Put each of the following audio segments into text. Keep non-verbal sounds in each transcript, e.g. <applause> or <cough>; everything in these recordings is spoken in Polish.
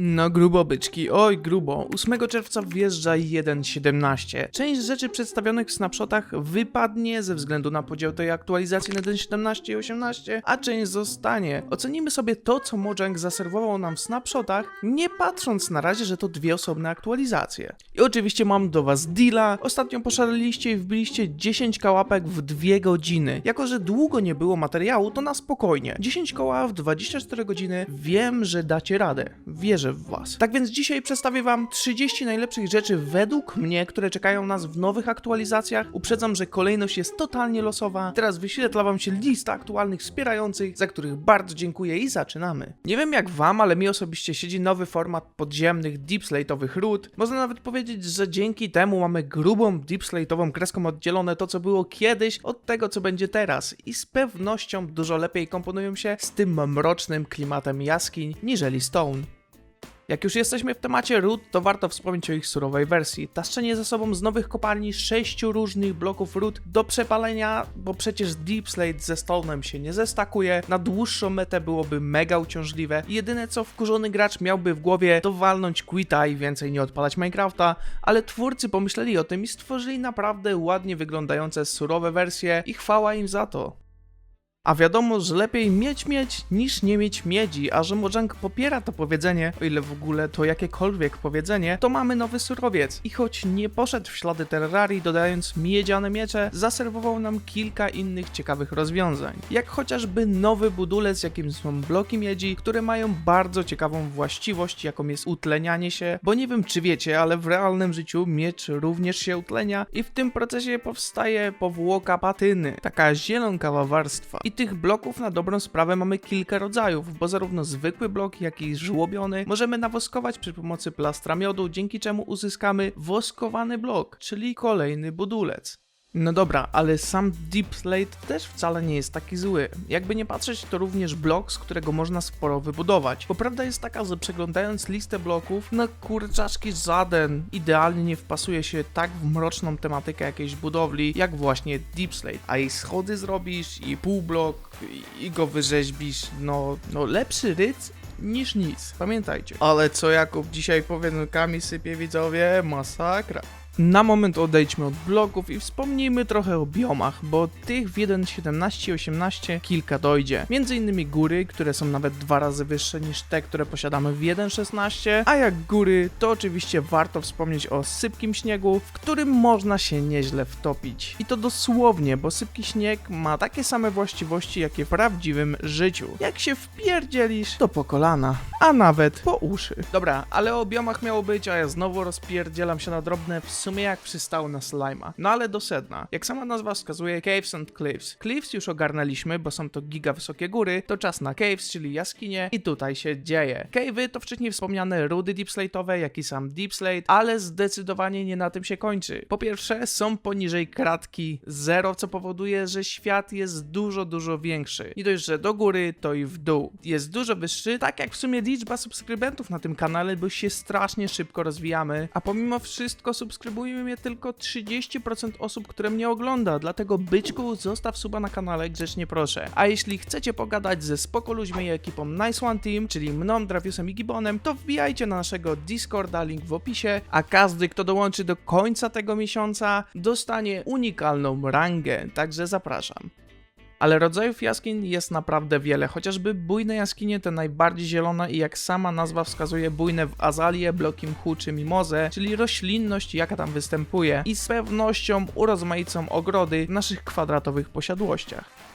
No grubo byczki, oj grubo. 8 czerwca wjeżdża 1.17. Część rzeczy przedstawionych w snapshotach wypadnie ze względu na podział tej aktualizacji na 1.17 i 18, a część zostanie. Ocenimy sobie to, co Mojang zaserwował nam w snapshotach, nie patrząc na razie, że to dwie osobne aktualizacje. I oczywiście mam do was deala. Ostatnio poszaleliście i wbiliście 10 kałapek w 2 godziny. Jako, że długo nie było materiału, to na spokojnie. 10 koła w 24 godziny, wiem, że dacie radę. Wierzę w was. Tak więc dzisiaj przedstawię wam 30 najlepszych rzeczy według mnie, które czekają nas w nowych aktualizacjach. Uprzedzam, że kolejność jest totalnie losowa. Teraz wyświetla wam się lista aktualnych wspierających, za których bardzo dziękuję i zaczynamy. Nie wiem jak wam, ale mi osobiście siedzi nowy format podziemnych deepslate'owych ród. Można nawet powiedzieć, że dzięki temu mamy grubą deepslate'ową kreską oddzielone to, co było kiedyś od tego, co będzie teraz i z pewnością dużo lepiej komponują się z tym mrocznym klimatem jaskiń niżeli Stone. Jak już jesteśmy w temacie ród, to warto wspomnieć o ich surowej wersji. Taszczenie ze sobą z nowych kopalni sześciu różnych bloków ród do przepalenia, bo przecież Deep Slate ze Stone'em się nie zestakuje, na dłuższą metę byłoby mega uciążliwe i jedyne co wkurzony gracz miałby w głowie to walnąć quita i więcej nie odpalać Minecrafta, ale twórcy pomyśleli o tym i stworzyli naprawdę ładnie wyglądające surowe wersje i chwała im za to. A wiadomo, że lepiej mieć mieć niż nie mieć miedzi, a że Mojang popiera to powiedzenie, o ile w ogóle to jakiekolwiek powiedzenie, to mamy nowy surowiec. I choć nie poszedł w ślady Terrarii dodając miedziane miecze, zaserwował nam kilka innych ciekawych rozwiązań. Jak chociażby nowy budulec, jakim są bloki miedzi, które mają bardzo ciekawą właściwość, jaką jest utlenianie się, bo nie wiem czy wiecie, ale w realnym życiu miecz również się utlenia i w tym procesie powstaje powłoka patyny, taka zielonkawa warstwa. I tych bloków na dobrą sprawę mamy kilka rodzajów, bo zarówno zwykły blok, jak i żłobiony możemy nawoskować przy pomocy plastra miodu, dzięki czemu uzyskamy woskowany blok, czyli kolejny budulec. No dobra, ale sam Deep Slate też wcale nie jest taki zły. Jakby nie patrzeć, to również blok, z którego można sporo wybudować. Bo prawda jest taka, że przeglądając listę bloków, no kurczaczki żaden idealnie nie wpasuje się tak w mroczną tematykę jakiejś budowli, jak właśnie Deep Slate. A i schody zrobisz, i półblok, i- i go wyrzeźbisz, no, no lepszy ryc niż nic, pamiętajcie. Ale co Jakub dzisiaj powiedzonkami sypie widzowie, masakra. Na moment odejdźmy od bloków i wspomnijmy trochę o biomach, bo tych w 1.17 i 18 kilka dojdzie. Między innymi góry, które są nawet dwa razy wyższe niż te, które posiadamy w 1.16, a jak góry, to oczywiście warto wspomnieć o sypkim śniegu, w którym można się nieźle wtopić. I to dosłownie, bo sypki śnieg ma takie same właściwości, jakie w prawdziwym życiu. Jak się wpierdzielisz, to po kolana, a nawet po uszy. Dobra, ale o biomach miało być, a ja znowu rozpierdzielam się na drobne, w sumie jak przystało na slima. No ale do sedna. Jak sama nazwa wskazuje, Caves and Cliffs. Cliffs już ogarnęliśmy, bo są to giga wysokie góry, to czas na caves, czyli jaskinie i tutaj się dzieje. Cave'y to wcześniej wspomniane rudy deepslate'owe, jak i sam deepslate, ale zdecydowanie nie na tym się kończy. Po pierwsze, są poniżej kratki zero, co powoduje, że świat jest dużo, dużo większy. Nie dość, że do góry, to i w dół. Jest dużo wyższy, tak jak w sumie liczba subskrybentów na tym kanale, bo się strasznie szybko rozwijamy, a pomimo wszystko subskrybuje mnie tylko 30% osób, które mnie ogląda, dlatego byczku zostaw suba na kanale, grzecznie proszę. A jeśli chcecie pogadać ze spoko ludźmi i ekipą Nice One Team, czyli mną, Draviusem i Gibonem, to wbijajcie na naszego Discorda, link w opisie, a każdy, kto dołączy do końca tego miesiąca, dostanie unikalną rangę, także zapraszam. Ale rodzajów jaskiń jest naprawdę wiele, chociażby bujne jaskinie te najbardziej zielone i jak sama nazwa wskazuje bujne w azalie, bloki mchu czy mimozę, czyli roślinność jaka tam występuje i z pewnością urozmaicą ogrody w naszych kwadratowych posiadłościach.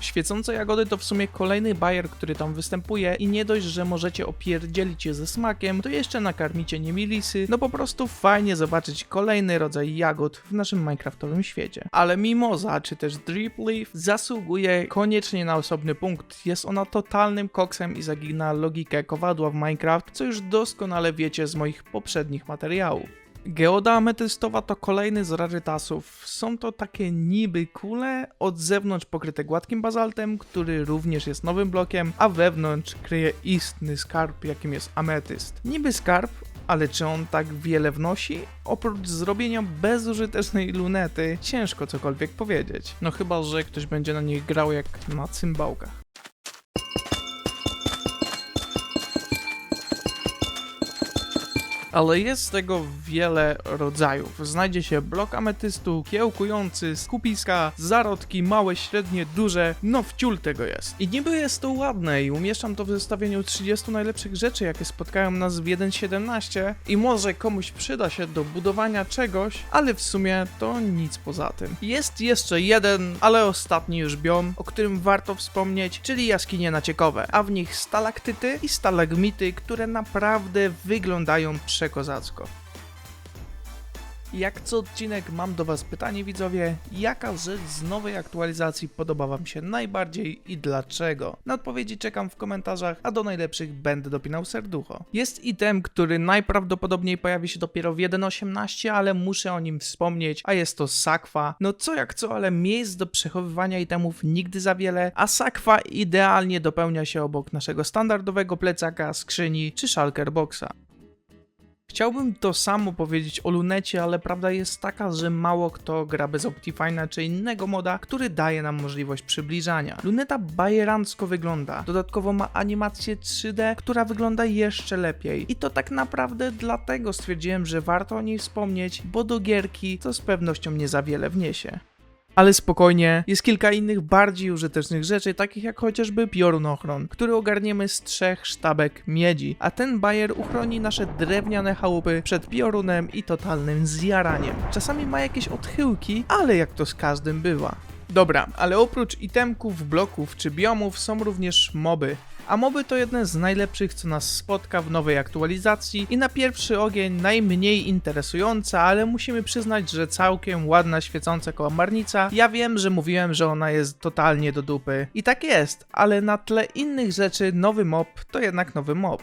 Świecące jagody to w sumie kolejny bajer, który tam występuje i nie dość, że możecie opierdzielić je ze smakiem, to jeszcze nakarmicie nimi lisy, no po prostu fajnie zobaczyć kolejny rodzaj jagód w naszym minecraftowym świecie. Ale mimoza, czy też drip leaf zasługuje koniecznie na osobny punkt. Jest ona totalnym koksem i zagina logikę kowadła w Minecraft, co już doskonale wiecie z moich poprzednich materiałów. Geoda ametystowa to kolejny z rarytasów. Są to takie niby kule, od zewnątrz pokryte gładkim bazaltem, który również jest nowym blokiem, a wewnątrz kryje istny skarb, jakim jest ametyst. Niby skarb, ale czy on tak wiele wnosi? Oprócz zrobienia bezużytecznej lunety, ciężko cokolwiek powiedzieć. No chyba, że ktoś będzie na nich grał jak na cymbałkach. Ale jest tego wiele rodzajów. Znajdzie się blok ametystu, kiełkujący, skupiska, zarodki, małe, średnie, duże, no wciul tego jest. I niby jest to ładne i umieszczam to w zestawieniu 30 najlepszych rzeczy, jakie spotkają nas w 1.17 i może komuś przyda się do budowania czegoś, ale w sumie to nic poza tym. Jest jeszcze jeden, ale ostatni już biom, o którym warto wspomnieć, czyli jaskinie naciekowe, a w nich stalaktyty i stalagmity, które naprawdę wyglądają przekozacko. Jak co odcinek mam do Was pytanie widzowie, jaka rzecz z nowej aktualizacji podoba Wam się najbardziej i dlaczego? Na odpowiedzi czekam w komentarzach, a do najlepszych będę dopinał serducho. Jest item, który najprawdopodobniej pojawi się dopiero w 1.18, ale muszę o nim wspomnieć, a jest to sakwa. No co jak co, ale miejsc do przechowywania itemów nigdy za wiele, a sakwa idealnie dopełnia się obok naszego standardowego plecaka, skrzyni czy shulker boxa. Chciałbym to samo powiedzieć o lunecie, ale prawda jest taka, że mało kto gra bez Optifine'a czy innego moda, który daje nam możliwość przybliżania. Luneta bajerancko wygląda, dodatkowo ma animację 3D, która wygląda jeszcze lepiej. I to tak naprawdę dlatego stwierdziłem, że warto o niej wspomnieć, bo do gierki to z pewnością nie za wiele wniesie. Ale spokojnie, jest kilka innych bardziej użytecznych rzeczy, takich jak chociażby piorunochron, który ogarniemy z trzech sztabek miedzi, a ten bajer uchroni nasze drewniane chałupy przed piorunem i totalnym zjaraniem. Czasami ma jakieś odchyłki, ale jak to z każdym bywa. Dobra, ale oprócz itemków, bloków czy biomów są również moby. A moby to jedne z najlepszych, co nas spotka w nowej aktualizacji i na pierwszy ogień najmniej interesująca, ale musimy przyznać, że całkiem ładna świecąca kołamarnica. Ja wiem, że mówiłem, że ona jest totalnie do dupy. I tak jest, ale na tle innych rzeczy nowy mob to jednak nowy mob.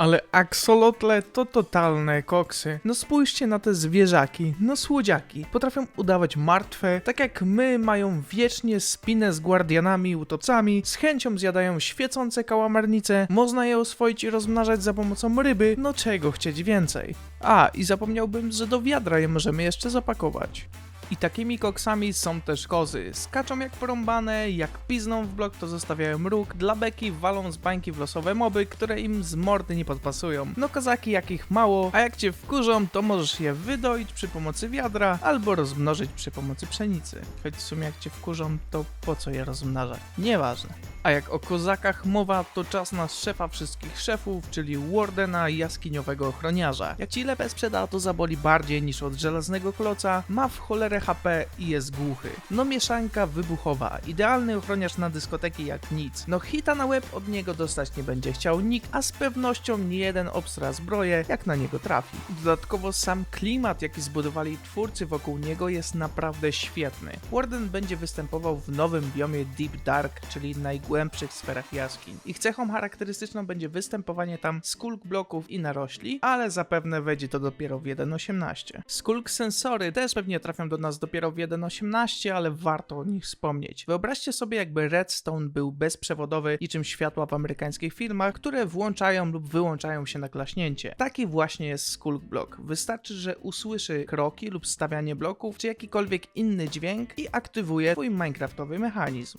Ale aksolotle to totalne koksy. No spójrzcie na te zwierzaki, no słodziaki. Potrafią udawać martwe, tak jak my mają wiecznie spinę z guardianami i utopcami, z chęcią zjadają świecące kałamarnice, można je oswoić i rozmnażać za pomocą ryby, no czego chcieć więcej. A, i zapomniałbym, że do wiadra je możemy jeszcze zapakować. I takimi koksami są też kozy. Skaczą jak porąbane, jak pizną w blok to zostawiają róg, dla beki walą z bańki w losowe moby, które im z mordy nie podpasują. No kozaki jakich mało, a jak cię wkurzą, to możesz je wydoić przy pomocy wiadra, albo rozmnożyć przy pomocy pszenicy. Choć w sumie jak cię wkurzą, to po co je rozmnażać? Nieważne. A jak o kozakach mowa, to czas na szefa wszystkich szefów, czyli Wardena jaskiniowego ochroniarza. Jak ci lepę sprzeda, to zaboli bardziej niż od żelaznego kloca, ma w cholerę HP i jest głuchy. No mieszanka wybuchowa, idealny ochroniarz na dyskoteki jak nic. No hita na łeb od niego dostać nie będzie chciał nikt, a z pewnością nie jeden obstra zbroję, jak na niego trafi. Dodatkowo sam klimat, jaki zbudowali twórcy wokół niego jest naprawdę świetny. Warden będzie występował w nowym biomie Deep Dark, czyli najgłębszych sferach jaskiń. Ich cechą charakterystyczną będzie występowanie tam skulk bloków i narośli, ale zapewne wejdzie to dopiero w 1.18. Skulk sensory też pewnie trafią do nas dopiero w 1.18, ale warto o nich wspomnieć. Wyobraźcie sobie jakby Redstone był bezprzewodowy, niczym światła w amerykańskich filmach, które włączają lub wyłączają się na klaśnięcie. Taki właśnie jest Skulk Block. Wystarczy, że usłyszy kroki lub stawianie bloków, czy jakikolwiek inny dźwięk i aktywuje twój minecraftowy mechanizm.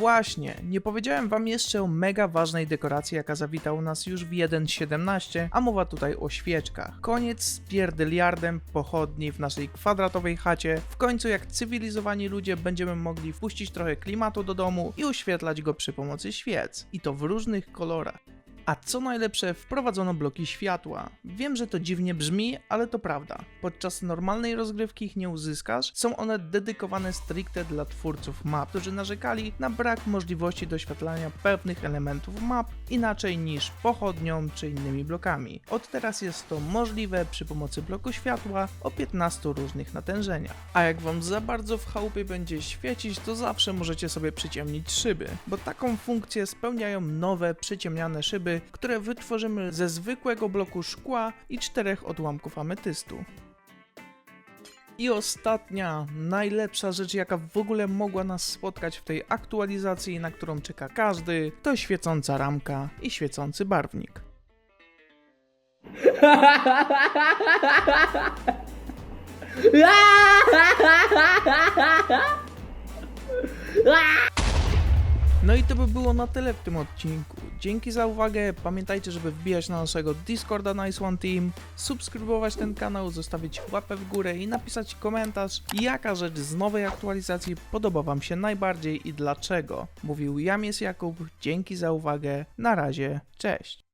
Właśnie, nie powiedziałem wam jeszcze o mega ważnej dekoracji, jaka zawita u nas już w 1.17, a mowa tutaj o świeczkach. Koniec z pierdyliardem pochodni w naszej kwadratowej chacie. W końcu jak cywilizowani ludzie będziemy mogli wpuścić trochę klimatu do domu i oświetlać go przy pomocy świec. I to w różnych kolorach. A co najlepsze, wprowadzono bloki światła. Wiem, że to dziwnie brzmi, ale to prawda. Podczas normalnej rozgrywki ich nie uzyskasz, są one dedykowane stricte dla twórców map, którzy narzekali na brak możliwości doświetlania pewnych elementów map inaczej niż pochodnią czy innymi blokami. Od teraz jest to możliwe przy pomocy bloku światła o 15 różnych natężeniach. A jak wam za bardzo w chałupie będzie świecić, to zawsze możecie sobie przyciemnić szyby, bo taką funkcję spełniają nowe przyciemniane szyby, które wytworzymy ze zwykłego bloku szkła i czterech odłamków ametystu. I ostatnia, najlepsza rzecz, jaka w ogóle mogła nas spotkać w tej aktualizacji, na którą czeka każdy, to świecąca ramka i świecący barwnik. <laughs> <laughs> No i to by było na tyle w tym odcinku. dzięki za uwagę. Pamiętajcie, żeby wbijać na naszego Discorda Nice One Team, subskrybować ten kanał, zostawić łapę w górę i napisać komentarz, jaka rzecz z nowej aktualizacji podoba Wam się najbardziej i dlaczego. Mówił Jamies Jakub, dzięki za uwagę, na razie, cześć.